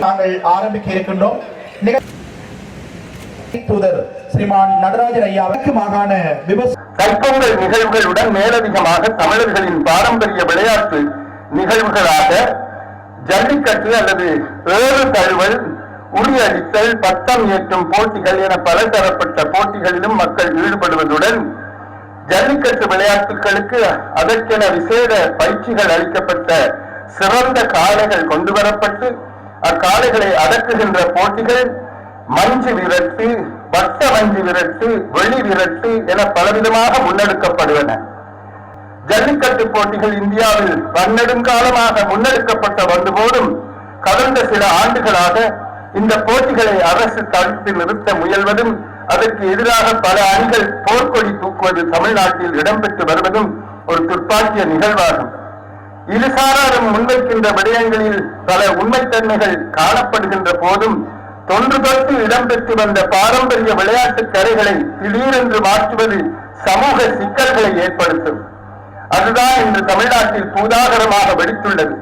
நாங்கள் ஆரம்பிக்க இருக்கின்றோம். தூதர் ஸ்ரீமான் நடராஜன் ஐயா வடக்கு மாகாண விவசாய நிகழ்வுகளுடன் மேலதிகமாக தமிழர்களின் பாரம்பரிய விளையாட்டு நிகழ்வுகளாக ஜல்லிக்கட்டு அல்லது ஏறு தழுவல் உரியடித்தல் பட்டம் ஏற்றும் போட்டிகள் என பல தரப்பட்ட போட்டிகளிலும் மக்கள் ஈடுபடுவதுடன் ஜல்லிக்கட்டு விளையாட்டுகளுக்கு அதற்கென விசேட பயிற்சிகள் அளிக்கப்பட்ட சிறந்த காளைகள் கொண்டு வரப்பட்டு அக்காளைகளை அடக்குகின்ற போட்டிகள் மஞ்சு விரட்டு வட்ட மஞ்சு விரட்டு வெளி விரட்டு என பலவிதமாக முன்னெடுக்கப்படுவன. ஜல்லிக்கட்டு போட்டிகள் இந்தியாவில் பன்னெடுங்காலமாக முன்னெடுக்கப்பட்ட வந்தபோதும் கடந்த சில ஆண்டுகளாக இந்த போட்டிகளை அரசு தடுத்து நிறுத்த முயல்வதும் அதற்கு எதிராக பல அணிகள் போர்க்கொடி தூக்குவது தமிழ்நாட்டில் இடம்பெற்று வருவதும் ஒரு துப்பாக்கிய நிகழ்வாகும். இருசாராரும் முன்வைக்கின்ற விடயங்களில் பல உண்மைத்தன்மைகள் காணப்படுகின்ற போதும் தொன்று தொட்டு இடம்பெற்று வந்த பாரம்பரிய விளையாட்டுக் கரைகளை திடீரென்று மாற்றுவது சமூக சிக்கல்களை ஏற்படுத்தும். அதுதான் இன்று தமிழ்நாட்டில் பூதாகரமாக வெடித்துள்ளது.